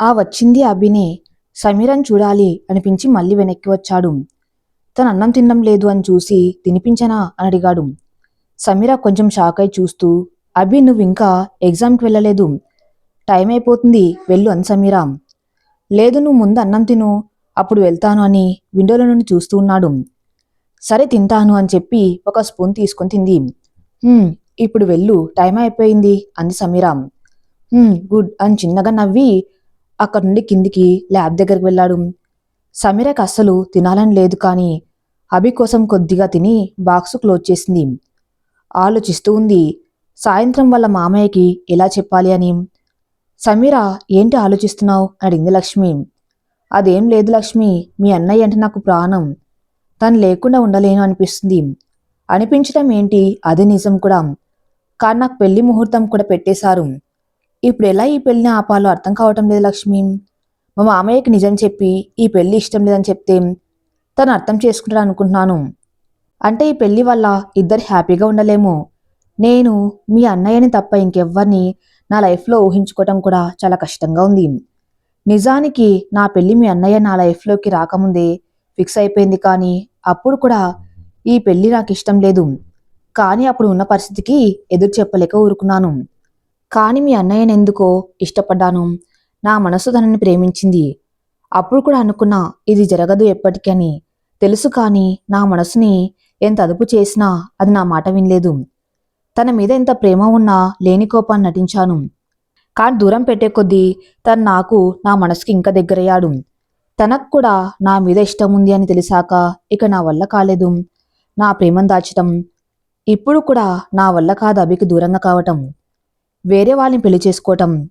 ఆ వచ్చింది అభినే. సమీరన్ చూడాలి అనిపించి మళ్ళీ వెనక్కి వచ్చాడు. తను అన్నం తినడం లేదు అని చూసి తినిపించనా అని అడిగాడు. సమీర కొంచెం షాక్ అయి చూస్తూ అభి నువ్వు ఇంకా ఎగ్జామ్కి వెళ్ళలేదు. టైం అయిపోతుంది వెళ్ళు అని సమీర. లేదు నువ్వు ముందు అన్నం తిను అప్పుడు వెళ్తాను అని విండోలో నుండి చూస్తూ ఉన్నాడు. సరే తింటాను అని చెప్పి ఒక స్పూన్ తీసుకొని తింది. ఇప్పుడు వెళ్ళు టైం అయిపోయింది అంది సమీరామ్ గుడ్ అని చిన్నగా నవ్వి అక్కడి నుండి కిందికి ల్యాబ్ దగ్గరికి వెళ్ళాడు. సమీరకు అస్సలు తినాలని లేదు కానీ అభి కోసం కొద్దిగా తిని బాక్స్ క్లోజ్ చేసింది. ఆలోచిస్తూ ఉంది సాయంత్రం వాళ్ళ మామయ్యకి ఎలా చెప్పాలి అని. సమీర ఏంటి ఆలోచిస్తున్నావు? అడిగింది లక్ష్మి. అదేం లేదు లక్ష్మి మీ అన్నయ్య అంటే నాకు ప్రాణం. తను లేకుండా ఉండలేను అనిపిస్తుంది. అనిపించడం ఏంటి? అది నిజం కూడా. కానీ నాకు పెళ్ళి ముహూర్తం కూడా పెట్టేశారు. ఇప్పుడు ఎలా ఈ పెళ్ళిని ఆపాలో అర్థం కావటం లేదు లక్ష్మి. మా మామయ్యకి నిజం చెప్పి ఈ పెళ్ళి ఇష్టం లేదని చెప్తే తను అర్థం చేసుకుంటాడు అనుకుంటున్నాను. అంటే ఈ పెళ్ళి వల్ల ఇద్దరు హ్యాపీగా ఉండలేము. నేను మీ అన్నయ్యని తప్ప ఇంకెవ్వరిని నా లైఫ్లో ఊహించుకోవటం కూడా చాలా కష్టంగా ఉంది. నిజానికి నా పెళ్ళి మీ అన్నయ్య నా లైఫ్లోకి రాకముందే ఫిక్స్ అయిపోయింది కానీ అప్పుడు కూడా ఈ పెళ్ళి నాకు ఇష్టం లేదు. కానీ అప్పుడు ఉన్న పరిస్థితికి ఎదురు చెప్పలేక ఊరుకున్నాను. కానీ మీ అన్నయ్యనెందుకో ఇష్టపడ్డాను. నా మనసు తనని ప్రేమించింది. అప్పుడు కూడా అనుకున్నా ఇది జరగదు ఎప్పటికని. తెలుసు కానీ నా మనసుని ఎంత అదుపు చేసినా అది నా మాట వినలేదు. తన మీద ఎంత ప్రేమ ఉన్నా లేని కోపాన్ని నటించాను. కానీ దూరం పెట్టే కొద్దీ తను నాకు నా మనసుకి ఇంకా దగ్గరయ్యాడు. తనకు కూడా నా మీద ఇష్టం ఉంది అని తెలిసాక ఇక నా వల్ల కాలేదు. నా ప్రేమను దాచటం. ఇప్పుడు కూడా నా వల్ల కాదు అభికి దూరంగా కావటం. వేరే వాళ్ళని పెళ్ళి చేసుకోవటం.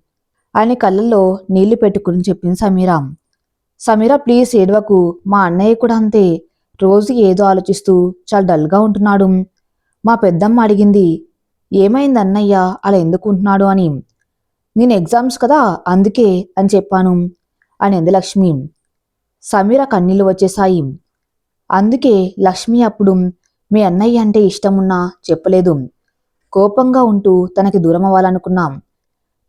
ఆయన కళ్ళల్లో నీళ్ళు పెట్టుకుని చెప్పింది సమీరా. సమీరా ప్లీజ్ ఏడవకు. మా అన్నయ్య కూడా అంతే. రోజు ఏదో ఆలోచిస్తూ చాలా డల్గా ఉంటున్నాడు. మా పెద్దమ్మ అడిగింది ఏమైంది అన్నయ్య? అలా ఎందుకుంటున్నాడు అని. నేను ఎగ్జామ్స్ కదా అందుకే అని చెప్పాను అనింది లక్ష్మి. సమీర కన్నీళ్ళు వచ్చేశాయి. అందుకే లక్ష్మి అప్పుడు మీ అన్నయ్య అంటే ఇష్టమున్నా చెప్పలేదు. కోపంగా ఉంటూ తనకి దూరం అవ్వాలనుకున్నాం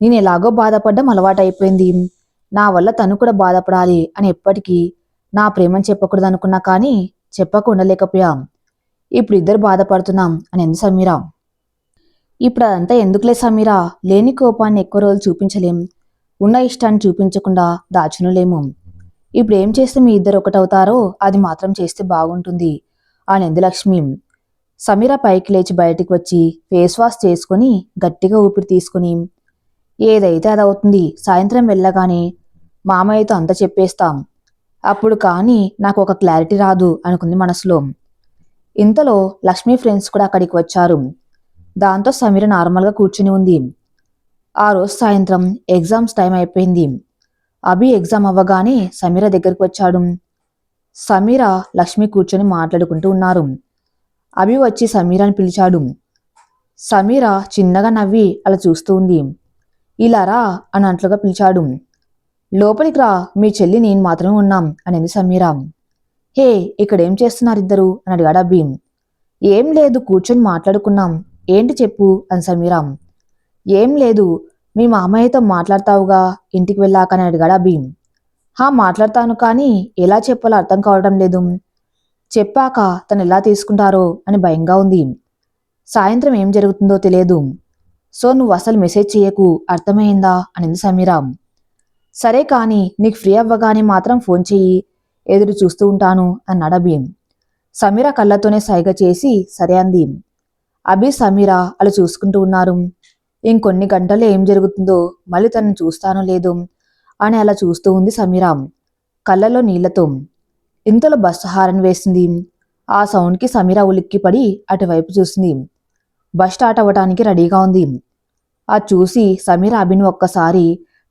నేను ఎలాగో బాధపడ్డం అలవాటైపోయింది. నా వల్ల తను కూడా బాధపడాలి అని ఎప్పటికీ నా ప్రేమను చెప్పకూడదు అనుకున్నా కానీ చెప్పక ఉండలేకపోయాం ఇప్పుడు ఇద్దరు బాధపడుతున్నాం అని ఎందు సమీరా. ఇప్పుడు అదంతా ఎందుకులే సమీరా? లేని కోపాన్ని ఎక్కువ రోజులు చూపించలేం. ఉన్న ఇష్టాన్ని చూపించకుండా దాచునులేము. ఇప్పుడు ఏం చేస్తే మీ ఇద్దరు ఒకటవుతారో అది మాత్రం చేస్తే బాగుంటుంది. అని ఎందులక్ష్మి సమీర పైకి లేచి బయటికి వచ్చి ఫేస్ వాష్ చేసుకొని గట్టిగా ఊపిరి తీసుకుని ఏదైతే అది అవుతుంది సాయంత్రం వెళ్ళగానే మామయ్యతో అంత చెప్పేస్తాం. అప్పుడు కానీ నాకు ఒక క్లారిటీ రాదు అనుకుంది మనసులో. ఇంతలో లక్ష్మి ఫ్రెండ్స్ కూడా అక్కడికి వచ్చారు. దాంతో సమీర నార్మల్గా కూర్చుని ఉంది. ఆ రోజు సాయంత్రం ఎగ్జామ్స్ టైం అయిపోయింది. అభి ఎగ్జామ్ అవ్వగానే సమీర దగ్గరికి వచ్చాడు. సమీర లక్ష్మి కూర్చొని మాట్లాడుకుంటూ ఉన్నారు. అభి వచ్చి సమీరాని పిలిచాడు. సమీర చిన్నగా నవ్వి అలా చూస్తూ ఉంది. ఇలా రా అని అంట్లుగా పిలిచాడు. లోపలికి రా మీ చెల్లి నేను మాత్రమే ఉన్నాం అనేది సమీర. హే ఇక్కడేం చేస్తున్నారు ఇద్దరు అని అడిగాడు అభి ఏం లేదు కూర్చొని మాట్లాడుకున్నాం. ఏంటి చెప్పు? అని సమీరా. ఏం లేదు మీ మామయ్యతో మాట్లాడతావుగా ఇంటికి వెళ్ళాక అని అడిగాడు అభి హా మాట్లాడతాను కానీ ఎలా చెప్పాలో అర్థం కావడం లేదు. చెప్పాక తను ఎలా తీసుకుంటారో అని భయంగా ఉంది. సాయంత్రం ఏం జరుగుతుందో తెలియదు. సో నువ్వు అసలు మెసేజ్ చేయకు అర్థమైందా? అనింది సమీరా సరే కానీ నీకు ఫ్రీ అవ్వగానే మాత్రం ఫోన్ చెయ్యి ఎదురు చూస్తూ ఉంటాను అన్నాడు అభి సమీర కళ్ళతోనే సైగ చేసి సరే అంది. అభి సమీర అలా చూసుకుంటూ ఉన్నారు. ఇంకొన్ని గంటల్లో ఏం జరుగుతుందో మళ్ళీ తనను చూస్తానో లేదో అని అలా చూస్తూ ఉంది సమీర కళ్ళలో నీళ్ళతో. ఇంతలో బస్సు హారన్ వేసింది. ఆ సౌండ్కి సమీర ఉలిక్కిపడి అటువైపు చూసింది. బస్ స్టార్ట్ అవ్వటానికి రెడీగా ఉంది. అది చూసి సమీర అభిని ఒక్కసారి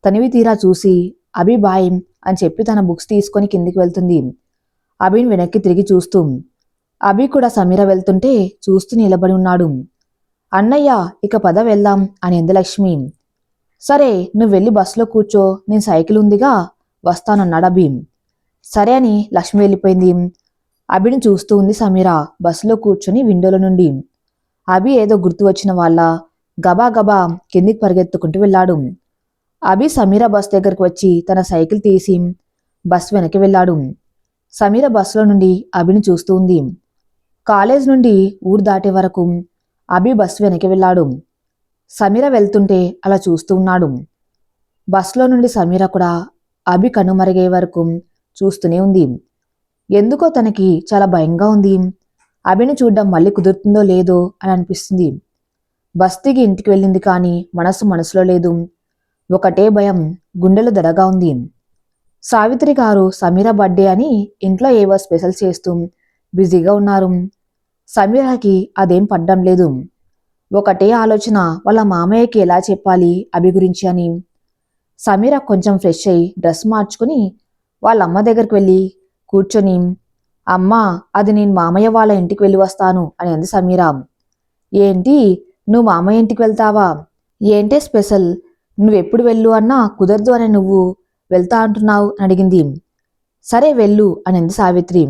తనివి తీరా చూసి అభి బాయ్ అని చెప్పి తన బుక్స్ తీసుకొని కిందికి వెళ్తుంది. అభిన్ వెనక్కి తిరిగి చూస్తూ అభి కూడా సమీర వెళ్తుంటే చూస్తూ నిలబడి ఉన్నాడు. అన్నయ్య ఇక పద వెళ్దాం అని అంది లక్ష్మి. సరే నువ్వు వెళ్ళి బస్సులో కూర్చో నేను సైకిల్ ఉందిగా వస్తానన్నాడు అభి. సరే అని లక్ష్మి వెళ్ళిపోయింది. అభిని చూస్తూ ఉంది సమీర బస్సులో కూర్చొని విండోలో నుండి. అభి ఏదో గుర్తు వచ్చిన వాళ్ళ గబా గబా కిందికి పరిగెత్తుకుంటూ వెళ్ళాడు. అభి సమీర బస్ దగ్గరకు వచ్చి తన సైకిల్ తీసి బస్ వెనక్కి వెళ్ళాడు. సమీర బస్సులో నుండి అభిని చూస్తూ ఉంది. కాలేజ్ నుండి ఊరు దాటే వరకు అభి బస్సు వెనక్కి వెళ్ళాడు. సమీర వెళ్తుంటే అలా చూస్తూ ఉన్నాడు. బస్సులో నుండి సమీర కూడా అభి కనుమరుగే వరకు చూస్తూనే ఉంది. ఎందుకో తనకి చాలా భయంగా ఉంది. అభిని చూడ్డం మళ్ళీ కుదురుతుందో లేదో అని అనిపిస్తుంది. బస్ దిగి ఇంటికి వెళ్ళింది కానీ మనసు మనసులో లేదు. ఒకటే భయం గుండెలు దడగా ఉంది. సావిత్రి గారు సమీర బర్త్డే అని ఇంట్లో ఏవో స్పెషల్ చేస్తూ బిజీగా ఉన్నారు. సమీరకి అదేం పడ్డం లేదు. ఒకటే ఆలోచన వాళ్ళ మామయ్యకి ఎలా చెప్పాలి అభి గురించి అని. సమీర కొంచెం ఫ్రెష్ అయి డ్రెస్ మార్చుకుని వాళ్ళ అమ్మ దగ్గరికి వెళ్ళి కూర్చొని అమ్మా అది నేను మామయ్య వాళ్ళ ఇంటికి వెళ్ళి వస్తాను అని అంది సమీర ఏంటి నువ్వు మామయ్య ఇంటికి వెళ్తావా? ఏంటే స్పెషల్? నువ్వెప్పుడు వెళ్ళు అన్నా కుదరదు అని నువ్వు వెళ్తా అంటున్నావు అని అడిగింది. సరే వెళ్ళు అని అంది సావిత్రి.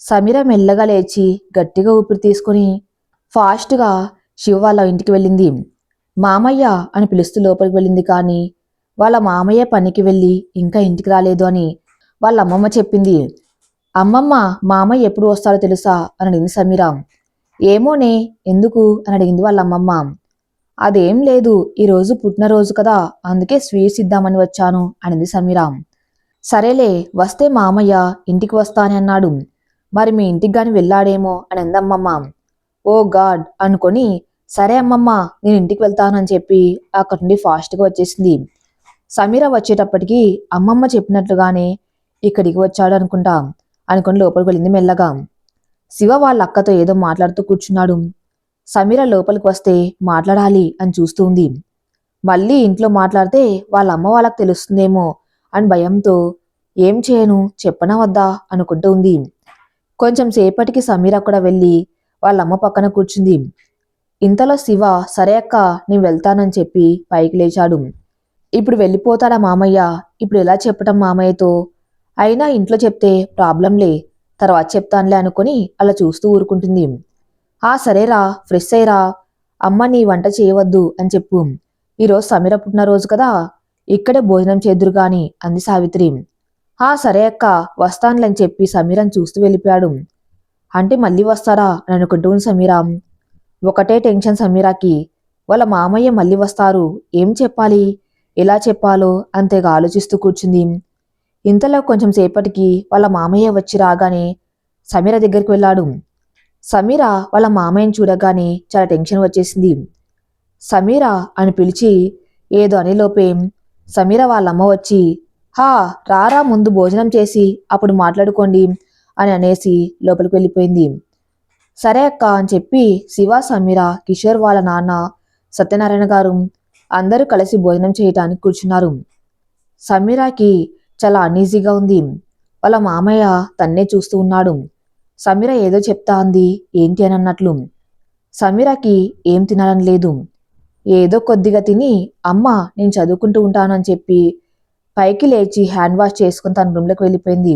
సమీర మెల్లగా లేచి గట్టిగా ఊపిరి తీసుకుని ఫాస్ట్గా శివ వాళ్ళ ఇంటికి వెళ్ళింది. మామయ్య అని పిలుస్తూ లోపలికి వెళ్ళింది కానీ వాళ్ళ మామయ్య పనికి వెళ్ళి ఇంకా ఇంటికి రాలేదు అని వాళ్ళ అమ్మమ్మ చెప్పింది. అమ్మమ్మ మామయ్య ఎప్పుడు వస్తాడో తెలుసా? అని అడిగింది సమీరా. ఏమోనే ఎందుకు? అని అడిగింది వాళ్ళ అమ్మమ్మ అదేం లేదు ఈరోజు పుట్టినరోజు కదా అందుకే స్వీట్స్ ఇద్దామని వచ్చాను అనింది సమీర. సరేలే వస్తే మామయ్య ఇంటికి వస్తానని అన్నాడు. మరి మీ ఇంటికి గాని వెళ్ళాడేమో అని అందమ్మమ్మ ఓ గాడ్ అనుకొని సరే అమ్మమ్మ నేను ఇంటికి వెళ్తానని చెప్పి అక్కడి నుండి ఫాస్ట్గా వచ్చేసింది. సమీర వచ్చేటప్పటికి అమ్మమ్మ చెప్పినట్లుగానే ఇక్కడికి వచ్చాడు అనుకుంటా అనుకుని లోపలికి వెళ్ళింది మెల్లగా. శివ వాళ్ళ అక్కతో ఏదో మాట్లాడుతూ కూర్చున్నాడు. సమీర లోపలికి వస్తే మాట్లాడాలి అని చూస్తూ ఉంది మళ్ళీ ఇంట్లో మాట్లాడితే వాళ్ళ అమ్మ వాళ్ళకి తెలుస్తుందేమో అని భయంతో ఏం చేయను? చెప్పనా వద్దా? అనుకుంటూ ఉంది. కొంచెం సేపటికి సమీర కూడా వెళ్ళి వాళ్ళ అమ్మ పక్కన కూర్చుంది. ఇంతలో శివ సరే అక్క నేను వెళ్తానని చెప్పి పైకి లేచాడు. ఇప్పుడు వెళ్ళిపోతాడా మామయ్య? ఇప్పుడు ఎలా చెప్పటం మామయ్యతో? అయినా ఇంట్లో చెప్తే ప్రాబ్లంలే తర్వాత చెప్తానులే అనుకొని అలా చూస్తూ ఊరుకుంటుంది. ఆ సరేరా ఫ్రెష్ అయ్యరా అమ్మ నీ వంట చేయవద్దు అని చెప్పు. ఈరోజు సమీర పుట్టినరోజు కదా. ఇక్కడే భోజనం చేద్దురు గాని అంది సావిత్రి. ఆ సరే అక్క వస్తానులని చెప్పి సమీరని చూస్తూ వెళ్ళిపోయాడు. అంటే మళ్ళీ వస్తారా? అని అనుకుంటూ సమీరా. ఒకటే టెన్షన్ సమీరాకి. వాళ్ళ మామయ్య మళ్ళీ వస్తారు. ఏం చెప్పాలి? ఎలా చెప్పాలో అంతేగా ఆలోచిస్తూ కూర్చుంది. ఇంతలో కొంచెం సేపటికి వాళ్ళ మామయ్య వచ్చి రాగానే సమీర దగ్గరికి వెళ్ళాడు. సమీర వాళ్ళ మామయ్యని చూడగానే చాలా టెన్షన్ వచ్చేసింది. సమీర అని పిలిచి ఏదో అనిలోపే సమీర వాళ్ళమ్మ వచ్చి హా రారా ముందు భోజనం చేసి అప్పుడు మాట్లాడుకోండి అని అనేసి లోపలికి వెళ్ళిపోయింది. సరే అక్క అని చెప్పి శివ సమీర కిషోర్ వాళ్ళ నాన్న సత్యనారాయణ గారు అందరూ కలిసి భోజనం చేయటానికి కూర్చున్నారు. సమీరాకి చాలా అనీజీగా ఉంది. వాళ్ళ మామయ్య తన్నే చూస్తూ ఉన్నాడు. సమీర ఏదో చెప్తా అంది. ఏంటి అని అన్నట్లు. సమీరకి ఏం తినాలని లేదు. ఏదో కొద్దిగా తిని అమ్మ నేను చదువుకుంటూ ఉంటానని చెప్పి పైకి లేచి హ్యాండ్ వాష్ చేసుకుని తన రూమ్లోకి వెళ్ళిపోయింది.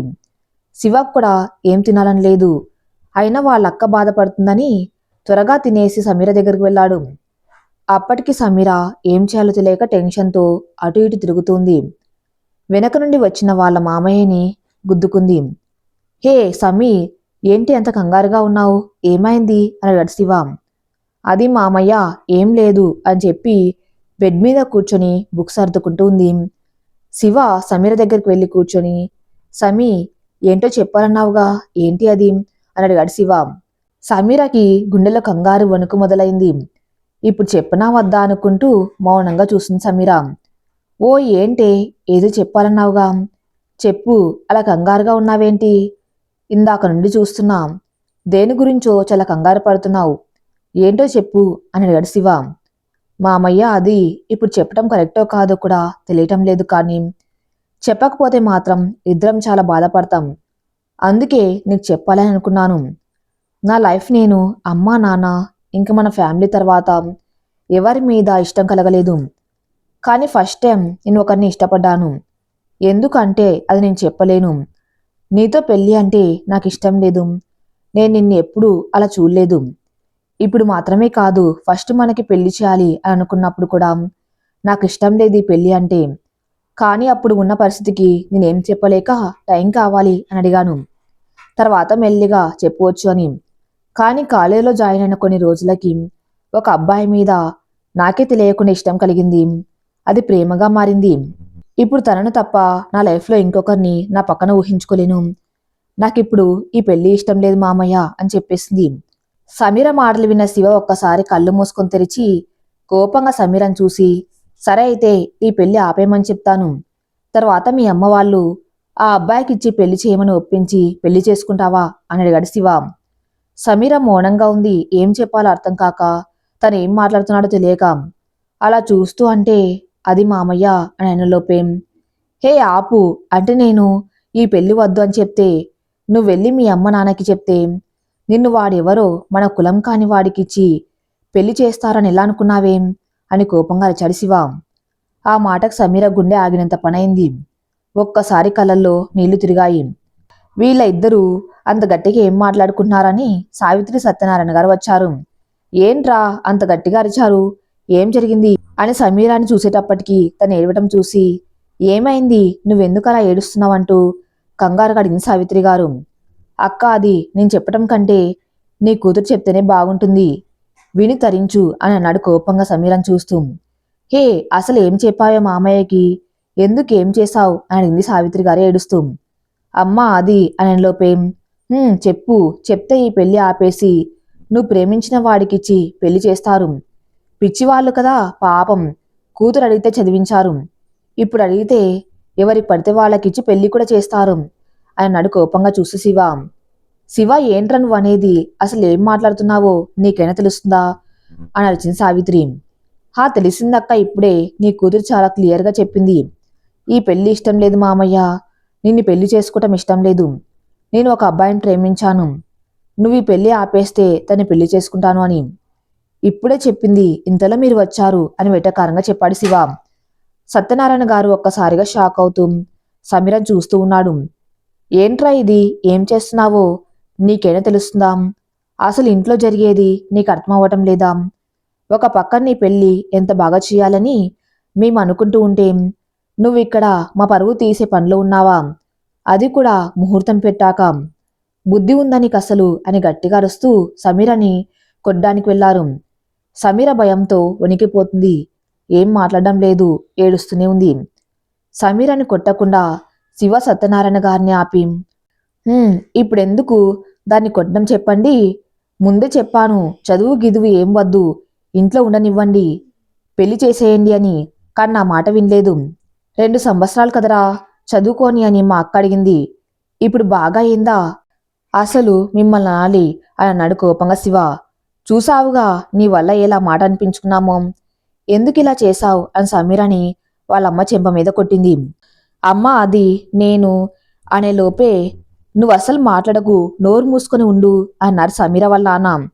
శివకు కూడా ఏం తినాలని లేదు. అయినా వాళ్ళ అక్క బాధపడుతుందని త్వరగా తినేసి సమీర దగ్గరికి వెళ్ళాడు. అప్పటికి సమీర ఏం చేయాలో తెలియక టెన్షన్తో అటు ఇటు తిరుగుతుంది వెనక నుండి వచ్చిన వాళ్ళ మామయ్యని గుద్దుకుంది. హే సమీ ఏంటి అంత కంగారుగా ఉన్నావు? ఏమైంది? అన్నాడు అడిగాడు శివ అది మామయ్య ఏం లేదు అని చెప్పి బెడ్ మీద కూర్చొని బుక్స్ అర్దుకుంటూ ఉంది. శివ సమీర దగ్గరికి వెళ్ళి కూర్చొని సమీ ఏంటో చెప్పాలన్నావుగా? ఏంటి అది? అని అడిగాడు శివ సమీరకి గుండెలో కంగారు వణుకు మొదలైంది. ఇప్పుడు చెప్పనా వద్దా? అనుకుంటూ మౌనంగా చూస్తుంది సమీరా. ఓ ఏంటే ఏదో చెప్పాలన్నావుగా. చెప్పు అలా కంగారుగా ఉన్నావేంటి? ఇందాక నుండి చూస్తున్నాం. దేని గురించో చాలా కంగారు పడుతున్నావు. ఏంటో చెప్పు అని అడిగాడు శివ. మామయ్య అది ఇప్పుడు చెప్పటం కరెక్టో కాదో కూడా తెలియటం లేదు కానీ చెప్పకపోతే మాత్రం ఇద్దరం చాలా బాధపడతాం. అందుకే నీకు చెప్పాలని అనుకున్నాను. నా లైఫ్ నేను అమ్మా నాన్న ఇంకా మన ఫ్యామిలీ తర్వాత ఎవరి మీద ఇష్టం కలగలేదు. కానీ ఫస్ట్ టైం నేను ఒకరిని ఇష్టపడ్డాను. ఎందుకంటే అది నేను చెప్పలేను. నీతో పెళ్ళి అంటే నాకు ఇష్టం లేదు. నేను నిన్ను ఎప్పుడూ అలా చూడలేదు. ఇప్పుడు మాత్రమే కాదు ఫస్ట్ మనకి పెళ్ళి చేయాలి అని అనుకున్నప్పుడు కూడా నాకు ఇష్టం లేదు ఈ పెళ్ళి అంటే. కానీ అప్పుడు ఉన్న పరిస్థితికి నేనేం చెప్పలేక టైం కావాలి అని అడిగాను. తర్వాత మెల్లిగా చెప్పవచ్చు అని. కానీ కాలేజీలో జాయిన్ అయిన కొన్ని రోజులకి ఒక అబ్బాయి మీద నాకే తెలియకుండా ఇష్టం కలిగింది. అది ప్రేమగా మారింది. ఇప్పుడు తనను తప్ప నా లైఫ్లో ఇంకొకరిని నా పక్కన ఊహించుకోలేను. నాకిప్పుడు ఈ పెళ్ళి ఇష్టం లేదు మామయ్య అని చెప్పేసింది. సమీర మాటలు విన్న శివ ఒక్కసారి కళ్ళు మూసుకొని తెరిచి కోపంగా సమీరం చూసి సరే అయితే ఈ పెళ్ళి ఆపేయమని చెప్తాను. తర్వాత మీ అమ్మ వాళ్ళు ఆ అబ్బాయికి ఇచ్చి పెళ్ళి చేయమని ఒప్పించి పెళ్ళి చేసుకుంటావా? అని అడిగాడు శివ. సమీర మౌనంగా ఉంది. ఏం చెప్పాలో అర్థం కాక తను ఏం మాట్లాడుతున్నాడో తెలియక అలా చూస్తూ అంటే అది మామయ్య అని ఆయనలోపేం హే ఆపు అంటే నేను ఈ పెళ్ళి వద్దు అని చెప్తే నువ్వు వెళ్ళి మీ అమ్మ నాన్నకి చెప్తే నిన్ను వాడెవరో మన కులం కాని వాడికిచ్చి పెళ్ళి చేస్తారని ఎలా అనుకున్నావేం? అని కోపంగా అరిచాడు శివ ఆ మాటకు సమీర గుండె ఆగినంత పనైంది. ఒక్కసారి కళ్ళల్లో నీళ్ళు తిరిగాయి. వీళ్ళ ఇద్దరూ అంత గట్టిగా ఏం మాట్లాడుకున్నారని సావిత్రి సత్యనారాయణ గారు వచ్చారు. ఏంట్రా అంత గట్టిగా అరిచారు? ఏం జరిగింది? అని సమీరాని చూసేటప్పటికీ తను ఏడవటం చూసి ఏమైంది? నువ్వెందుకు అలా ఏడుస్తున్నావంటూ? కంగారు అడిగింది సావిత్రి గారు. అక్క అది నేను చెప్పటం కంటే నీ కూతురు చెప్తేనే బాగుంటుంది. విని తరించు అని అన్నాడు కోపంగా సమీరం చూస్తూ. హే అసలు ఏం చెప్పావో మామయ్యకి? ఎందుకు ఏం చేశావు? అని అడిగింది సావిత్రి గారు ఏడుస్తూ. అమ్మా అది అని లోపేం చెప్పు చెప్తే ఈ పెళ్ళి ఆపేసి నువ్వు ప్రేమించిన వాడికిచ్చి పెళ్ళి చేస్తారు. పిచ్చివాళ్ళు కదా పాపం. కూతురు అడిగితే చదివించారు. ఇప్పుడు అడిగితే ఎవరికి పడితే వాళ్ళకిచ్చి పెళ్ళి కూడా చేస్తారు. అని అన్నాడు కోపంగా చూసి శివ. శివ ఏంట్రా నువ్వు అనేది? అసలు ఏం మాట్లాడుతున్నావో? నీకైనా తెలుస్తుందా? అని అరిచింది సావిత్రి. హా తెలిసిందక్క ఇప్పుడే నీ కూతురు చాలా క్లియర్గా చెప్పింది. ఈ పెళ్ళి ఇష్టం లేదు మామయ్య. నిన్ను పెళ్ళి చేసుకోవటం ఇష్టం లేదు. నేను ఒక అబ్బాయిని ప్రేమించాను. నువ్వు ఈ పెళ్ళి ఆపేస్తే తను పెళ్ళి చేసుకుంటాను అని. ఇప్పుడే చెప్పింది ఇంతలో మీరు వచ్చారు అని వెటకారంగా చెప్పాడు శివ. సత్యనారాయణ గారు ఒక్కసారిగా షాక్ అవుతూ సమీరం చూస్తూ ఉన్నాడు. ఏంట్రా ఇది? ఏం చేస్తున్నావో? నీకేనా తెలుస్తుందా? అసలు ఇంట్లో జరిగేది నీకు అర్థం అవ్వటం లేదా? ఒక పక్కన నీ పెళ్ళి ఎంత బాగా చేయాలని మేము అనుకుంటూ ఉంటే నువ్వు ఇక్కడ మా పరువు తీసే పనిలో ఉన్నావా? అది కూడా ముహూర్తం పెట్టాక. బుద్ధి ఉందా నీకు అసలు? అని గట్టిగా అరుస్తూ సమీరని కొట్టడానికి వెళ్ళారు. సమీర భయంతో వణికిపోతుంది. ఏం మాట్లాడడం లేదు ఏడుస్తూనే ఉంది. సమీరని కొట్టకుండా శివ సత్యనారాయణ గారిని ఆపి ఇప్పుడెందుకు? దాన్ని కొట్టడం చెప్పండి. ముందే చెప్పాను చదువు గిదువు ఏం వద్దు. ఇంట్లో ఉండనివ్వండి. పెళ్ళి చేసేయండి అని. కానీ నా మాట వినలేదు. రెండు సంవత్సరాలు కదరా చదువుకోని అని మా అక్క అడిగింది. ఇప్పుడు బాగా అయిందా? అసలు మిమ్మల్ని అనాలి అని అన్నాడు కోపంగా శివ. చూసావుగా నీ వల్ల ఎలా మాట అనిపించుకున్నామో? ఎందుకు ఇలా చేశావు? అని సమీరని వాళ్ళమ్మ చెంప మీద కొట్టింది. అమ్మ అది నేను అనే లోపే నువ్వు అసలు మాట్లాడకు నోరు మూసుకొని ఉండు అన్నారు సమీర వాళ్ళ నాన్న.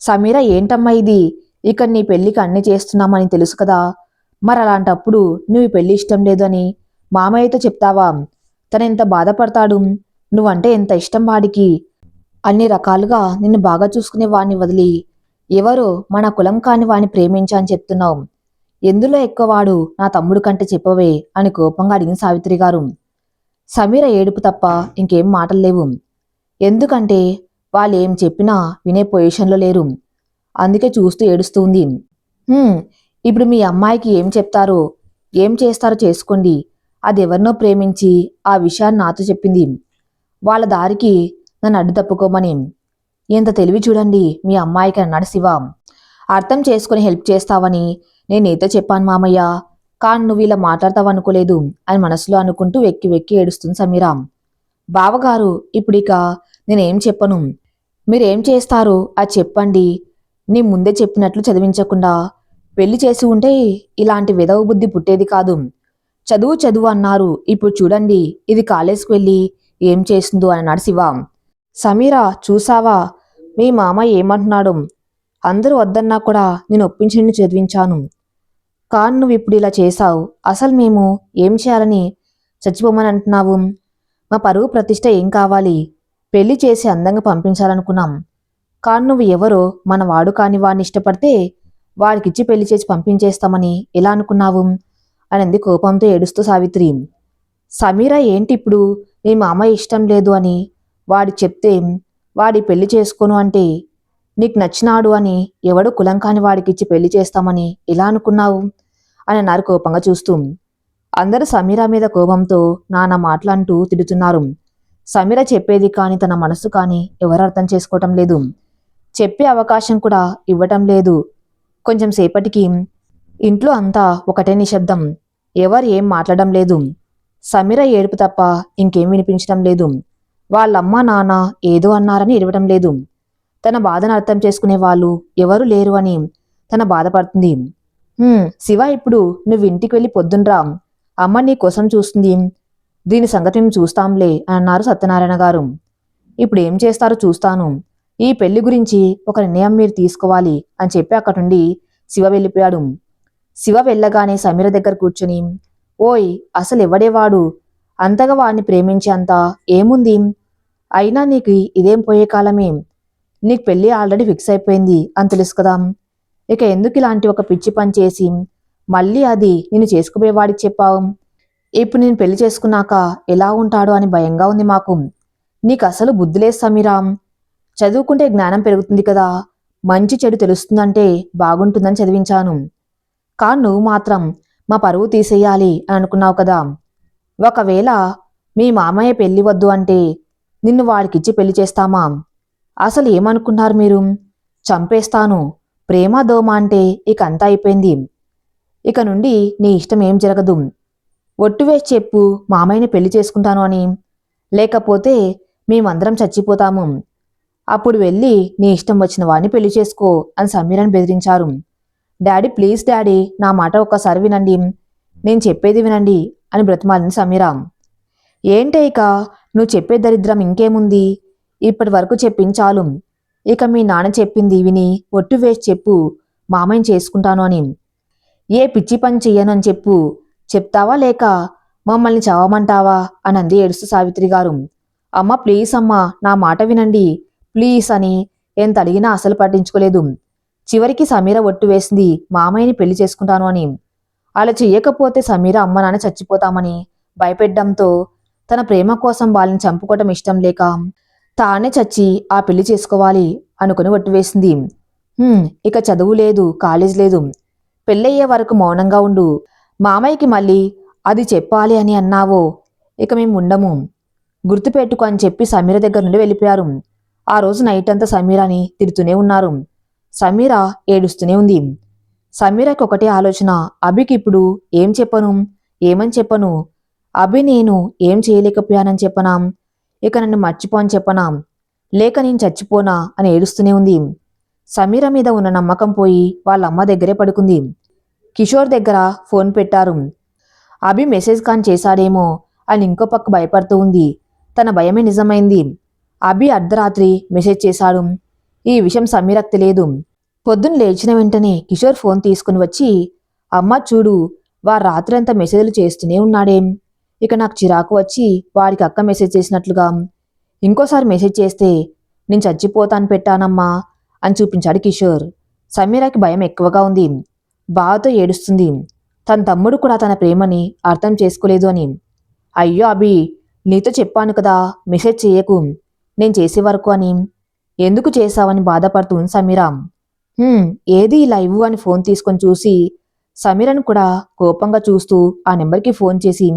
సమీర ఏంటమ్మా ఇది? ఇక నీ పెళ్ళికి అన్ని చేస్తున్నామని తెలుసు కదా. మరి అలాంటప్పుడు నువ్వు పెళ్ళి పెళ్ళి ఇష్టం లేదు అని మామయ్యతో చెప్తావా? తను ఎంత బాధపడతాడు? నువ్వంటే ఎంత ఇష్టం వాడికి? అన్ని రకాలుగా నిన్ను బాగా చూసుకునే వాణ్ణి వదిలి ఎవరో మన కులం కాని వాడిని ప్రేమించని అని చెప్తున్నావు. ఎందులో ఎక్కువ వాడు నా తమ్ముడు కంటే చెప్పవే అని కోపంగా అడిగిన సావిత్రి గారు. సమీర ఏడుపు తప్ప ఇంకేం మాటలు లేవు. ఎందుకంటే వాళ్ళు ఏం చెప్పినా వినే పొజిషన్లో లేరు. అందుకే చూస్తూ ఏడుస్తుంది ఉంది. ఇప్పుడు మీ అమ్మాయికి ఏం చెప్తారో ఏం చేస్తారో చేసుకోండి. అది ఎవరినో ప్రేమించి ఆ విషయాన్ని నాతో చెప్పింది. వాళ్ళ దారికి నన్ను అడ్డు తప్పుకోమని. ఎంత తెలివి చూడండి మీ అమ్మాయికి అన్నాడు శివ. అర్థం చేసుకుని హెల్ప్ చేస్తావని నేను చెప్పాను మామయ్య. కానీ నువ్వు ఇలా మాట్లాడతావనుకోలేదు అని మనసులో అనుకుంటూ వెక్కి వెక్కి ఏడుస్తుంది సమీర. బావగారు ఇప్పుడిక నేనేం చెప్పను. మీరేం చేస్తారు? అది చెప్పండి. నీ ముందే చెప్పినట్లు చదివించకుండా పెళ్ళి చేసి ఉంటే ఇలాంటి విధవ బుద్ధి పుట్టేది కాదు. చదువు చదువు అన్నారు. ఇప్పుడు చూడండి ఇది కాలేజ్కి వెళ్ళి ఏం చేస్తుందో అన్నాడు శివ. సమీరా చూసావా? మీ మామ ఏమంటున్నాడు? అందరూ వద్దన్నా కూడా నేను ఒప్పించి చదివించాను. కాన్ నువ్వు ఇప్పుడు ఇలా చేశావు. అసలు మేము ఏం చేయాలని చచ్చిపోమని అంటున్నావు? మా పరువు ప్రతిష్ట ఏం కావాలి? పెళ్ళి చేసి అందంగా పంపించాలనుకున్నాం. కాన్ నువ్వు ఎవరో మన వాడు కాని వాడిని ఇష్టపడితే వాడికిచ్చి పెళ్ళి చేసి పంపించేస్తామని ఎలా అనుకున్నావు? అనింది కోపంతో ఏడుస్తూ సావిత్రి. సమీర ఏంటి ఇప్పుడు? నీ మామ ఇష్టం లేదు అని వాడు చెప్తే వాడి పెళ్ళి చేసుకోను అంటే నీకు నచ్చినాడు అని ఎవడు కులం కాని వాడికిచ్చి పెళ్ళి చేస్తామని ఎలా అనుకున్నావు? అని అన్నారు కోపంగా చూస్తూ. అందరూ సమీర మీద కోపంతో నానా మాట్లాంటూ తిడుతున్నారు. సమీర చెప్పేది కాని తన మనసు కాని ఎవరు అర్థం చేసుకోవటం లేదు. చెప్పే అవకాశం కూడా ఇవ్వటం లేదు. కొంచెం సేపటికి ఇంట్లో అంతా ఒకటే నిశ్శబ్దం. ఎవరు ఏం మాట్లాడడం లేదు. సమీర ఏడుపు తప్ప ఇంకేం వినిపించడం లేదు. వాళ్ళమ్మ నాన్న ఏదో అన్నారని ఇరవటం లేదు. తన బాధను అర్థం చేసుకునే వాళ్ళు ఎవరు లేరు అని తన బాధపడుతుంది శివ ఇప్పుడు నువ్వు ఇంటికి వెళ్ళి పొద్దునరా అమ్మ నీ కోసం చూస్తుంది. దీని సంగతి మేము చూస్తాంలే అన్నారు సత్యనారాయణ గారు. ఇప్పుడు ఏం చేస్తారో చూస్తాను. ఈ పెళ్ళి గురించి ఒక నిర్ణయం మీరు తీసుకోవాలి అని చెప్పి అక్కడి నుండి శివ వెళ్ళిపోయాడు. శివ వెళ్ళగానే సమీర దగ్గర కూర్చుని ఓయ్ అసలు ఎవడేవాడు? అంతగా వాడిని ప్రేమించే అంత ఏముంది? అయినా నీకు ఇదేం పోయే కాలమే? నీకు పెళ్ళి ఆల్రెడీ ఫిక్స్ అయిపోయింది అని తెలుసు కదా. ఇక ఎందుకు ఇలాంటి ఒక పిచ్చి పని చేసి మళ్ళీ అది నేను చేసుకుపోయేవాడికి చెప్పావు? ఇప్పుడు నేను పెళ్ళి చేసుకున్నాక ఎలా ఉంటాడో అని భయంగా ఉంది మాకు. నీకు అసలు బుద్ధిలేదు సమీరా. చదువుకుంటే జ్ఞానం పెరుగుతుంది కదా. మంచి చెడు తెలుస్తుందంటే బాగుంటుందని చదివించాను. కానీ నువ్వు మాత్రం మా పరువు తీసేయాలి అని అనుకున్నావు కదా. ఒకవేళ మీ మామయ్య పెళ్ళి వద్దు అంటే నిన్ను వాడికిచ్చి పెళ్ళి చేస్తామా? అసలు ఏమనుకున్నారు మీరు? చంపేస్తాను. ప్రేమ దోమ అంటే ఇక అంతా అయిపోయింది. ఇక నుండి నీ ఇష్టం ఏం జరగదు. ఒట్టు వేసి చెప్పు మామయ్యని పెళ్ళి చేసుకుంటాను అని. లేకపోతే మేమందరం చచ్చిపోతాము. అప్పుడు వెళ్ళి నీ ఇష్టం వచ్చిన వాడిని పెళ్ళి చేసుకో అని సమీరని బెదిరించారు. డాడీ ప్లీజ్ డాడీ నా మాట ఒక్కసారి వినండి. నేను చెప్పేది వినండి అని బ్రతిమాలింది సమీర. ఏంటే ఇక? నువ్వు చెప్పే దరిద్రం ఇంకేముంది? ఇప్పటి వరకు చెప్పించాలు ఇక మీ నాన్న చెప్పింది విని ఒట్టు వేసి చెప్పు మామయ్యని చేసుకుంటాను అని. ఏ పిచ్చి పని చెయ్యనని చెప్పు. చెప్తావా లేక మమ్మల్ని చవమంటావా? అని అంది ఏడుస్తూ సావిత్రి గారు. అమ్మ ప్లీజ్ అమ్మా నా మాట వినండి. ప్లీజ్ అని ఎంత అడిగినా అసలు పట్టించుకోలేదు. చివరికి సమీర ఒట్టు వేసింది మామయ్యని పెళ్ళి చేసుకుంటాను అని. అలా చెయ్యకపోతే సమీర అమ్మ నాన్న చచ్చిపోతామని భయపెట్టడంతో తన ప్రేమ కోసం వాళ్ళని చంపుకోవటం ఇష్టం లేక తానే చచ్చి ఆ పెళ్ళి చేసుకోవాలి అనుకుని ఒట్టు వేసింది ఇక చదువు లేదు కాలేజ్ లేదు. పెళ్ళయ్యే వరకు మౌనంగా ఉండు. మామయ్యకి మళ్ళీ అది చెప్పాలి అని అన్నావో ఇక మేము ఉండము. గుర్తుపెట్టుకో అని చెప్పి సమీర దగ్గర నుండి వెళ్ళిపోయారు. ఆ రోజు నైట్ అంతా సమీరాని తిడుతూనే ఉన్నారు. సమీర ఏడుస్తూనే ఉంది. సమీరకి ఒకటే ఆలోచన అభికి ఇప్పుడు ఏం చెప్పను? ఏమని చెప్పను? అభి నేను ఏం చేయలేకపోయానని చెప్పనాం. ఇక నన్ను మర్చిపో అని లేక నేను చచ్చిపోనా అని ఏడుస్తూనే ఉంది. సమీర మీద ఉన్న నమ్మకం పోయి వాళ్ళ అమ్మ దగ్గరే పడుకుంది. కిషోర్ దగ్గర ఫోన్ పెట్టారు. అభి మెసేజ్ కాన్ చేశాడేమో అని ఇంకో పక్క భయపడుతూ ఉంది. తన భయమే నిజమైంది. అభి అర్ధరాత్రి మెసేజ్ చేశాడు. ఈ విషయం సమీరకు తెలియదు. పొద్దున్న లేచిన వెంటనే కిషోర్ ఫోన్ తీసుకుని వచ్చి అమ్మ చూడు వాడు రాత్రంతా మెసేజ్లు చేస్తూనే ఉన్నాడేం. ఇక నాకు చిరాకు వచ్చి వాడికి అక్క మెసేజ్ చేసినట్లుగా ఇంకోసారి మెసేజ్ చేస్తే నేను చచ్చిపోతాను పెట్టానమ్మా అని చూపించాడు కిషోర్. సమీరాకి భయం ఎక్కువగా ఉంది. బావతో ఏడుస్తుంది. తన తమ్ముడు కూడా తన ప్రేమని అర్థం చేసుకోలేదు అని. అయ్యో అభి నీతో చెప్పాను కదా మెసేజ్ చేయకు. నేను చేసే వరకు అని. ఎందుకు చేశావని బాధపడుతూ ఉంది సమీరా ఏది లైవ్ అని ఫోన్ తీసుకొని చూసి సమీరను కూడా కోపంగా చూస్తూ ఆ నెంబర్కి ఫోన్ చేసి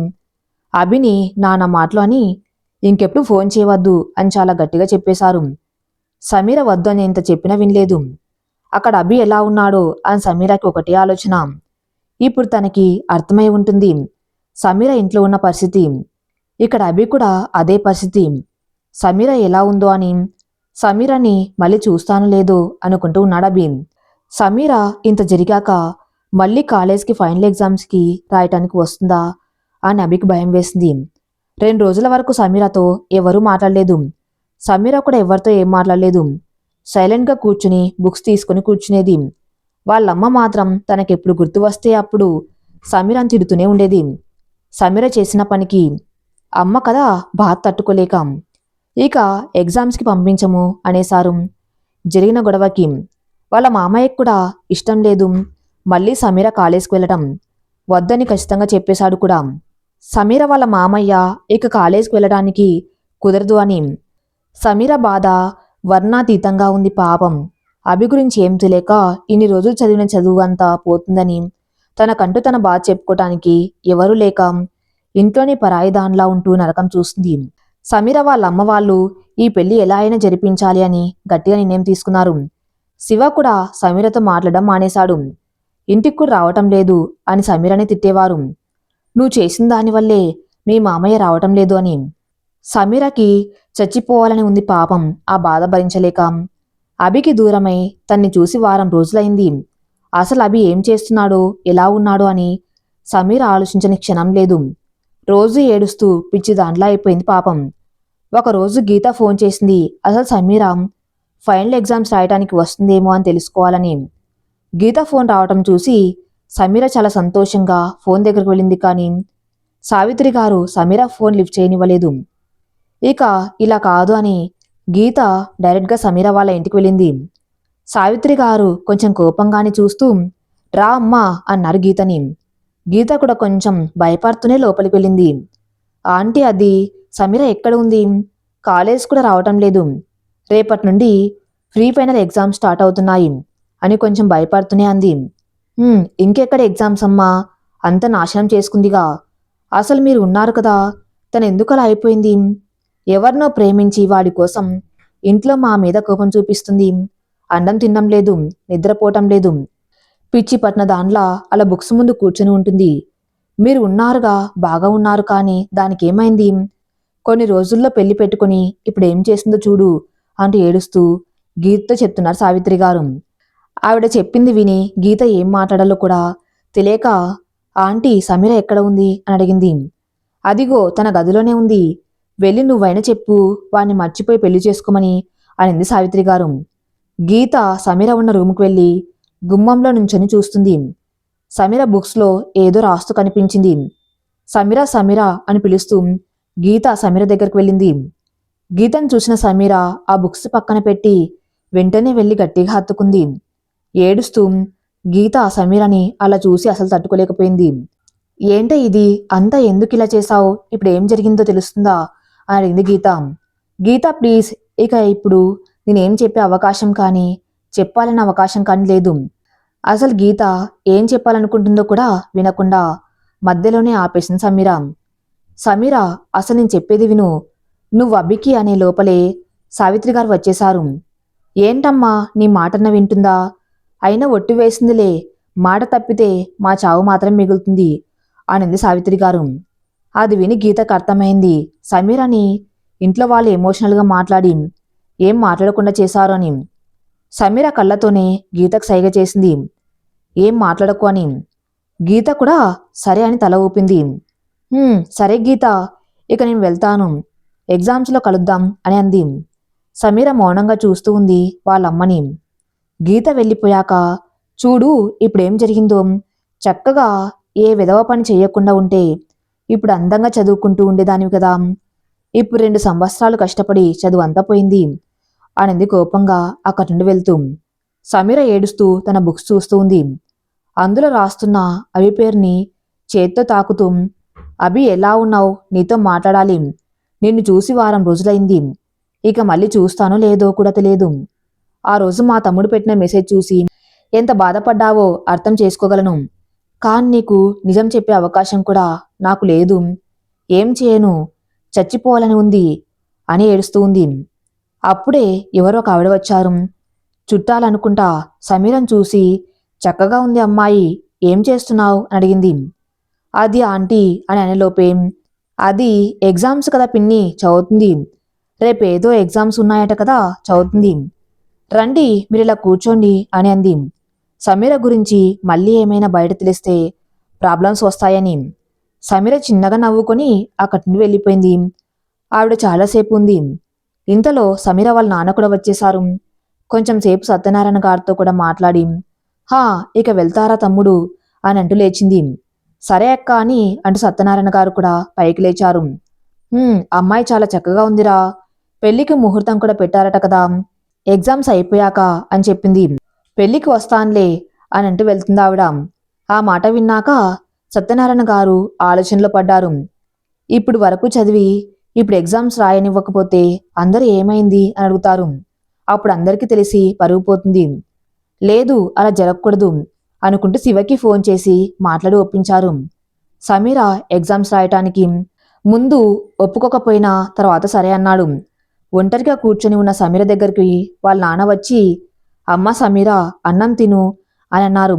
అభిని నాన్న మాటలు అని ఇంకెప్పుడు ఫోన్ చేయవద్దు అని చాలా గట్టిగా చెప్పేశారు. సమీర వద్దు అని ఇంత చెప్పినా వినలేదు. అక్కడ అభి ఎలా ఉన్నాడో అని సమీరకి ఒకటే ఆలోచన. ఇప్పుడు తనకి అర్థమై ఉంటుంది. సమీర ఇంట్లో ఉన్న పరిస్థితి. ఇక్కడ అభి కూడా అదే పరిస్థితి. సమీర ఎలా ఉందో అని. సమీరని మళ్ళీ చూస్తాను లేదో అనుకుంటూ ఉన్నాడు అభి. సమీర ఇంత జరిగాక మళ్ళీ కాలేజ్కి ఫైనల్ ఎగ్జామ్స్కి రాయటానికి వస్తుందా? అని అభికి భయం వేసింది. రెండు రోజుల వరకు సమీరతో ఎవరూ మాట్లాడలేదు. సమీర కూడా ఎవరితో ఏం మాట్లాడలేదు. సైలెంట్గా కూర్చుని బుక్స్ తీసుకుని కూర్చునేది. వాళ్ళమ్మ మాత్రం తనకెప్పుడు గుర్తు వస్తే అప్పుడు సమీరని తిడుతూనే ఉండేది. సమీర చేసిన పనికి అమ్మ కదా బాధ తట్టుకోలేక ఇక ఎగ్జామ్స్కి పంపించము అనేసారు జరిగిన గొడవకి వాళ్ళ మామయ్యకు కూడా ఇష్టం లేదు. మళ్ళీ సమీర కాలేజ్కి వెళ్ళటం వద్దని ఖచ్చితంగా చెప్పేశాడు కూడా. సమీర వాళ్ళ మామయ్య ఇక కాలేజీకి వెళ్ళడానికి కుదరదు అని. సమీర బాధ వర్ణాతీతంగా ఉంది పాపం. అభి గురించి ఏం తెలియక ఇన్ని రోజులు చదివిన చదువు అంతా పోతుందని. తనకంటూ తన బాధ చెప్పుకోవటానికి ఎవరూ లేక ఇంట్లోనే పరాయి దానిలా ఉంటూ నరకం చూస్తుంది. సమీర వాళ్ళ అమ్మ వాళ్ళు ఈ పెళ్ళి ఎలా అయినా జరిపించాలి అని గట్టిగా నిర్ణయం తీసుకున్నారు. శివ కూడా సమీరతో మాట్లాడడం మానేశాడు. ఇంటికి కూడా రావటం లేదు అని సమీరని తిట్టేవారు. నువ్వు చేసిన దానివల్లే మీ మామయ్య రావటం లేదు అని. సమీరకి చచ్చిపోవాలని ఉంది పాపం. ఆ బాధ భరించలేక అభికి దూరమై తన్ని చూసి వారం రోజులైంది. అసలు అభి ఏం చేస్తున్నాడో ఎలా ఉన్నాడో అని సమీర ఆలోచించని క్షణం లేదు. రోజు ఏడుస్తూ పిచ్చి దాంట్లో అయిపోయింది పాపం. ఒకరోజు గీత ఫోన్ చేసింది అసలు సమీర ఫైనల్ ఎగ్జామ్స్ రాయడానికి వస్తుందేమో అని తెలుసుకోవాలని. గీత ఫోన్ రావటం చూసి సమీర చాలా సంతోషంగా ఫోన్ దగ్గరకు వెళ్ళింది కానీ సావిత్రి గారు సమీర ఫోన్ లిఫ్ట్ చేయనివ్వలేదు. ఇక ఇలా కాదు అని గీత డైరెక్ట్గా సమీర వాళ్ళ ఇంటికి వెళ్ళింది. సావిత్రి గారు కొంచెం కోపంగానే చూస్తూ రా అమ్మా అన్నారు గీతని. గీత కూడా కొంచెం భయపడుతూనే లోపలికి వెళ్ళింది. ఆంటీ అది సమీర ఎక్కడ ఉంది? కాలేజ్ కూడా రావటం లేదు. రేపటి నుండి ఫ్రీ ఫైనల్ ఎగ్జామ్స్ స్టార్ట్ అవుతున్నాయి అని కొంచెం భయపడుతూనే అంది. ఇంకెక్కడ ఎగ్జామ్స్ అమ్మా? అంత నాశనం చేసుకుందిగా. అసలు మీరు ఉన్నారు కదా తను ఎందుకు అలా అయిపోయింది? ఎవరినో ప్రేమించి వాడి కోసం ఇంట్లో మా మీద కోపం చూపిస్తుంది. అన్నం తినడం లేదు నిద్రపోవటం లేదు. పిచ్చి పట్టిన దానిలా అలా బుక్స్ ముందు కూర్చొని ఉంటుంది. మీరు ఉన్నారుగా బాగా ఉన్నారు కానీ దానికి ఏమైంది కొన్ని రోజుల్లో పెళ్ళి పెట్టుకుని ఇప్పుడు ఏం చేసిందో చూడు అంటూ ఏడుస్తూ గీతతో చెప్తున్నారు సావిత్రి గారు. ఆవిడ చెప్పింది విని గీత ఏం మాట్లాడాలో కూడా తెలియక ఆంటీ సమీర ఎక్కడ ఉంది? అని అడిగింది. అదిగో తన గదిలోనే ఉంది. వెళ్ళి నువ్వైనా చెప్పు వాణ్ణి మర్చిపోయి పెళ్ళి చేసుకోమని అనింది సావిత్రి గారు. గీత సమీర ఉన్న రూముకు వెళ్ళి గుమ్మంలో నుంచొని చూస్తుంది. సమీర బుక్స్లో ఏదో రాస్తూ కనిపించింది. సమీర సమీర అని పిలుస్తూ గీత సమీర దగ్గరికి వెళ్ళింది. గీతను చూసిన సమీర ఆ బుక్స్ పక్కన పెట్టి వెంటనే వెళ్ళి గట్టిగా హత్తుకుంది. ఏడుస్తూ గీత సమీరని అలా చూసి అసలు తట్టుకోలేకపోయింది. ఏంటే ఇది? అంతా ఎందుకు ఇలా చేశావు? ఇప్పుడు ఏం జరిగిందో తెలుస్తుందా? అని అడిగింది గీత. గీత ప్లీజ్. ఇక ఇప్పుడు నేనేం చెప్పే అవకాశం కానీ చెప్పాలన్న అవకాశం కానీ లేదు. అసలు గీత ఏం చెప్పాలనుకుంటుందో కూడా వినకుండా మధ్యలోనే ఆపేసింది సమీర. సమీర అసలు నేను చెప్పేది విను. నువ్వు అబ్బికి అనే లోపలే సావిత్రి గారు వచ్చేశారు. ఏంటమ్మా నీ మాటన్న వింటుందా? అయినా ఒట్టు వేసిందిలే. మాట తప్పితే మా చావు మాత్రం మిగులుతుంది అనింది సావిత్రి గారు. అది విని గీతకు అర్థమైంది. సమీరని ఇంట్లో వాళ్ళు ఎమోషనల్గా మాట్లాడి ఏం మాట్లాడకుండా చేశారు అని. సమీర కళ్ళతోనే గీతకు సైగ చేసింది. ఏం మాట్లాడకు అని. గీత కూడా సరే అని తల ఊపింది. సరే గీత ఇక నేను వెళ్తాను. ఎగ్జామ్స్లో కలుద్దాం అని అంది. సమీర మౌనంగా చూస్తూ ఉంది వాళ్ళమ్మని. గీత వెళ్ళిపోయాక చూడు ఇప్పుడేం జరిగిందో. చక్కగా ఏ విధవ పని చేయకుండా ఉంటే ఇప్పుడు అందంగా చదువుకుంటూ ఉండేదానివి కదా. ఇప్పుడు రెండు సంవత్సరాలు కష్టపడి చదువు అంతా పోయింది అనింది కోపంగా అక్కడి నుండి వెళ్తూ. సమీర ఏడుస్తూ తన బుక్స్ చూస్తూ ఉంది. అందులో రాస్తున్న అభి పేరుని చేత్తో తాకుతూ అభి ఎలా ఉన్నావు? నీతో మాట్లాడాలి. నిన్ను చూసి వారం రోజులైంది. ఇక మళ్ళీ చూస్తానో లేదో కూడా తెలియదు. ఆ రోజు మా తమ్ముడు పెట్టిన మెసేజ్ చూసి ఎంత బాధపడ్డావో అర్థం చేసుకోగలను. కానీ నీకు నిజం చెప్పే అవకాశం కూడా నాకు లేదు. ఏం చేయను? చచ్చిపోవాలని ఉంది అని ఏడుస్తూ ఉంది. అప్పుడే ఎవరో ఒక ఆవిడ వచ్చారు. చుట్టాలనుకుంటా సమీరం చూసి చక్కగా ఉంది అమ్మాయి ఏం చేస్తున్నావు? అని అడిగింది. అది ఆంటీ అని అనేలోపే అది ఎగ్జామ్స్ కదా పిన్ని చదువుతుంది. రేపేదో ఎగ్జామ్స్ ఉన్నాయట కదా చదువుతుంది. రండి మీరు ఇలా కూర్చోండి అని అంది. సమీర గురించి మళ్ళీ ఏమైనా బయట తెలిస్తే ప్రాబ్లమ్స్ వస్తాయని. సమీర చిన్నగా నవ్వుకొని అక్కడి నుండి వెళ్ళిపోయింది. ఆవిడ చాలాసేపు ఉంది. ఇంతలో సమీర వాళ్ళ నాన్న కూడా వచ్చేశారు. కొంచెం సేపు సత్యనారాయణ గారితో కూడా మాట్లాడి హా ఇక వెళ్తారా తమ్ముడు? అని అంటూ లేచింది. సరే అక్క అని అంటూ సత్యనారాయణ గారు కూడా పైకి లేచారు. అమ్మాయి చాలా చక్కగా ఉందిరా. పెళ్ళికి ముహూర్తం కూడా పెట్టారట కదా. ఎగ్జామ్స్ అయిపోయాక అని చెప్పింది. పెళ్ళికి వస్తానులే అని అంటూ వెళ్తుంది ఆవిడ. ఆ మాట విన్నాక సత్యనారాయణ గారు ఆలోచనలో పడ్డారు. ఇప్పుడు వరకు చదివి ఇప్పుడు ఎగ్జామ్స్ రాయనివ్వకపోతే అందరూ ఏమైంది అని అడుగుతారు. అప్పుడు అందరికీ తెలిసి పరుగు పోతుంది. లేదు అలా జరగకూడదు అనుకుంటూ శివకి ఫోన్ చేసి మాట్లాడి ఒప్పించారు. సమీర ఎగ్జామ్స్ రాయటానికి ముందు ఒప్పుకోకపోయినా తర్వాత సరే అన్నాడు. ఒంటరిగా కూర్చొని ఉన్న సమీర దగ్గరికి వాళ్ళ నాన్న వచ్చి అమ్మ సమీర అన్నం తిను అని అన్నారు.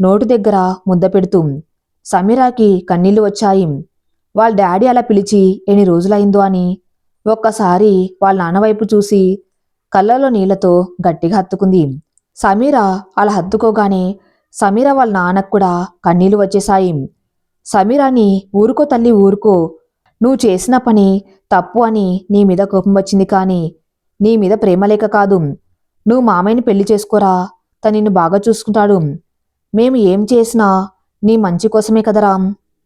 నోటు దగ్గర ముద్ద పెడుతూ సమీరాకి కన్నీళ్ళు వచ్చాయి. వాళ్ళ డాడీ అలా పిలిచి ఎన్ని రోజులైందో అని ఒక్కసారి వాళ్ళ నాన్న వైపు చూసి కళ్ళలో నీళ్ళతో గట్టిగా హత్తుకుంది. సమీర అలా హత్తుకోగానే సమీర వాళ్ళ నాన్నకు కూడా కన్నీళ్ళు వచ్చేశాయి. సమీరాని ఊరుకో తల్లి ఊరుకో. నువ్వు చేసిన పని తప్పు అని నీ మీద కోపం వచ్చింది కానీ నీ మీద ప్రేమ లేక కాదు. నువ్వు మామయ్యని పెళ్ళి చేసుకోరా. తను నిన్ను బాగా చూసుకుంటాడు. మేము ఏం చేసినా నీ మంచి కోసమే కదరా.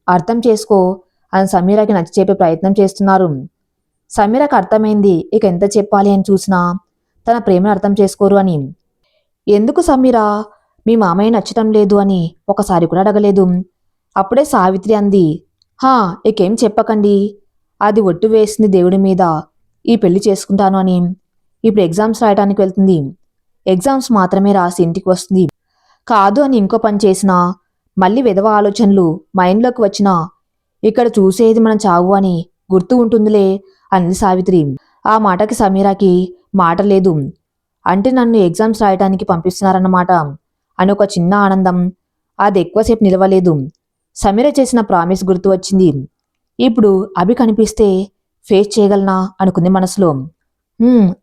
అర్థం చేసుకో అని సమీరాకి నచ్చ చెప్పే ప్రయత్నం చేస్తున్నారు. సమీరాకి అర్థమైంది ఇక ఎంత చెప్పాలి అని చూసినా తన ప్రేమను అర్థం చేసుకోరు అని. ఎందుకు సమీరా? మీ మామయ్య నచ్చటం లేదు అని ఒకసారి కూడా అడగలేదు. అప్పుడే సావిత్రి అంది హా ఇకేం చెప్పకండి. అది ఒట్టు వేసింది దేవుడి మీద. ఈ పెళ్ళి చేసుకుంటాను అని. ఇప్పుడు ఎగ్జామ్స్ రాయడానికి వెళ్తుంది. ఎగ్జామ్స్ మాత్రమే రాసి ఇంటికి వస్తుంది. కాదు అని ఇంకో పని చేసినా మళ్ళీ విధవ ఆలోచనలు మైండ్లోకి వచ్చినా ఇక్కడ చూసేది మన చావు అని గుర్తు ఉంటుందిలే అంది సావిత్రి. ఆ మాటకి సమీరాకి మాట లేదు. అంటే నన్ను ఎగ్జామ్స్ రాయటానికి పంపిస్తున్నారన్నమాట. అని ఒక చిన్న ఆనందం. అది ఎక్కువసేపు నిలవలేదు. సమీర చేసిన ప్రామిస్ గుర్తు వచ్చింది. ఇప్పుడు అభి కనిపిస్తే ఫేస్ చేయగలనా అనుకుంది మనసులో.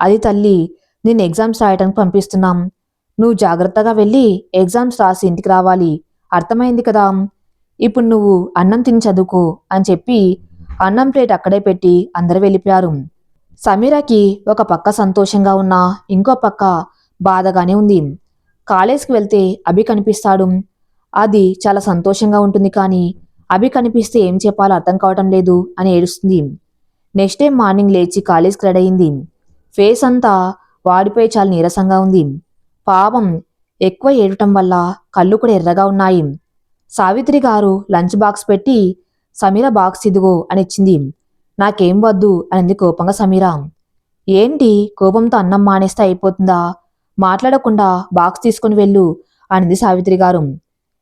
అది తల్లి నేను ఎగ్జామ్స్ రాయడానికి పంపిస్తున్నాం. నువ్వు జాగ్రత్తగా వెళ్ళి ఎగ్జామ్స్ రాసి ఇంటికి రావాలి. అర్థమైంది కదా? ఇప్పుడు నువ్వు అన్నం తిని చదువుకో అని చెప్పి అన్నం ప్లేట్ అక్కడే పెట్టి అందరూ వెళ్ళిపోయారు. సమీరాకి ఒక పక్క సంతోషంగా ఉన్నా ఇంకో పక్క బాధగానే ఉంది. కాలేజ్కి వెళ్తే అభి కనిపిస్తాడు. అది చాలా సంతోషంగా ఉంటుంది కానీ అభి కనిపిస్తే ఏం చెప్పాలో అర్థం కావటం లేదు అని ఏడుస్తుంది. నెక్స్ట్ డే మార్నింగ్ లేచి కాలేజ్కి రెడీ అయింది. ఫేస్ అంతా వాడిపోయి చాలా నీరసంగా ఉంది. పాపం ఎక్కువ ఏడటం వల్ల కళ్ళు కూడా ఎర్రగా ఉన్నాయి. సావిత్రి గారు లంచ్ బాక్స్ పెట్టి సమీర బాక్స్ ఇదిగో అని ఇచ్చింది. నాకేం వద్దు అనింది కోపంగా సమీర. ఏంటి? కోపంతో అన్నం మానేస్తే అయిపోతుందా? మాట్లాడకుండా బాక్స్ తీసుకుని వెళ్ళు అనింది సావిత్రి గారు.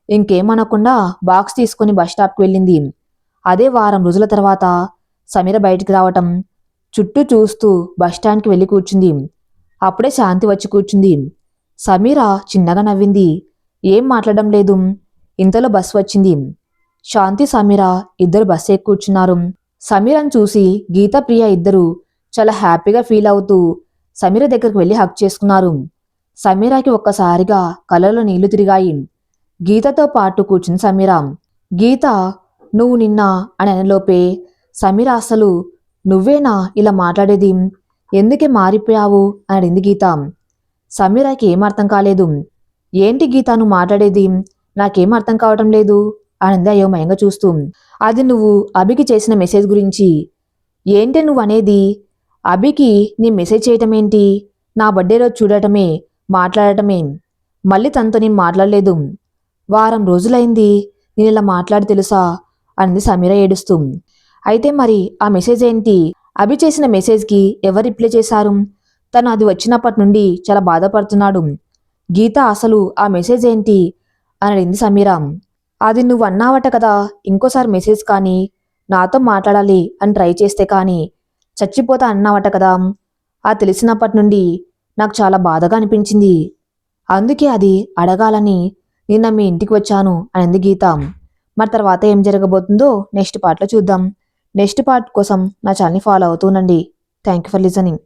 ఇంకేమనకుండా బాక్స్ తీసుకుని బస్ స్టాప్కి వెళ్ళింది. అదే వారం రోజుల తర్వాత సమీర బయటికి రావటం చుట్టూ చూస్తూ బస్ స్టాండ్కి వెళ్ళి కూర్చుంది. అప్పుడే శాంతి వచ్చి కూర్చుంది. సమీర చిన్నగా నవ్వింది. ఏం మాట్లాడడం లేదు. ఇంతలో బస్సు వచ్చింది. శాంతి సమీర ఇద్దరు బస్సు ఎక్కి కూర్చున్నారు. సమీరను చూసి గీత ప్రియ ఇద్దరు చాలా హ్యాపీగా ఫీల్ అవుతూ సమీర దగ్గరికి వెళ్ళి హక్ చేసుకున్నారు. సమీరాకి ఒక్కసారిగా కళ్ళలో నీళ్ళు తిరిగాయి. గీతతో పాటు కూర్చుని సమీరా గీత నువ్వు నిన్నా అని అనలోపే సమీర అసలు నువ్వేనా ఇలా మాట్లాడేది? ఎందుకే మారిపోయావు? అని అడిగింది గీత. సమీరాకి ఏం అర్థం కాలేదు. ఏంటి గీత నువ్వు మాట్లాడేది? నాకేం అర్థం కావటం లేదు అనింది అయోమయంగా చూస్తూ. అది నువ్వు అభికి చేసిన మెసేజ్ గురించి. ఏంటి నువ్వు అనేది? అభికి నీ మెసేజ్ చేయటం ఏంటి? నా బర్త్డే రోజు చూడటమే మాట్లాడటమే. మళ్ళీ తనతో నేను మాట్లాడలేదు. వారం రోజులైంది. నేను ఇలా మాట్లాడి తెలుసా? అంది సమీర ఏడుస్తూ. అయితే మరి ఆ మెసేజ్ ఏంటి? అభి చేసిన మెసేజ్కి ఎవరు రిప్లై చేశారు? తను అది వచ్చినప్పటి నుండి చాలా బాధపడుతున్నాడు. గీత అసలు ఆ మెసేజ్ ఏంటి? అని అడిగింది సమీర. అది నువ్వు అన్నావట కదా ఇంకోసారి మెసేజ్ కానీ నాతో మాట్లాడాలి అని ట్రై చేస్తే కానీ చచ్చిపోతా అన్నావట కదా ఆ తెలిసినప్పటి నుండి నాకు చాలా బాధగా అనిపించింది. అందుకే అది అడగాలని నిన్న మీ ఇంటికి వచ్చాను అనింది గీత. మరి తర్వాత ఏం జరగబోతుందో నెక్స్ట్ పార్ట్లో చూద్దాం. నెక్స్ట్ పార్ట్ కోసం నా ఛానల్ని ఫాలో అవుతూనండి థ్యాంక్ యూ ఫర్ లిజనింగ్.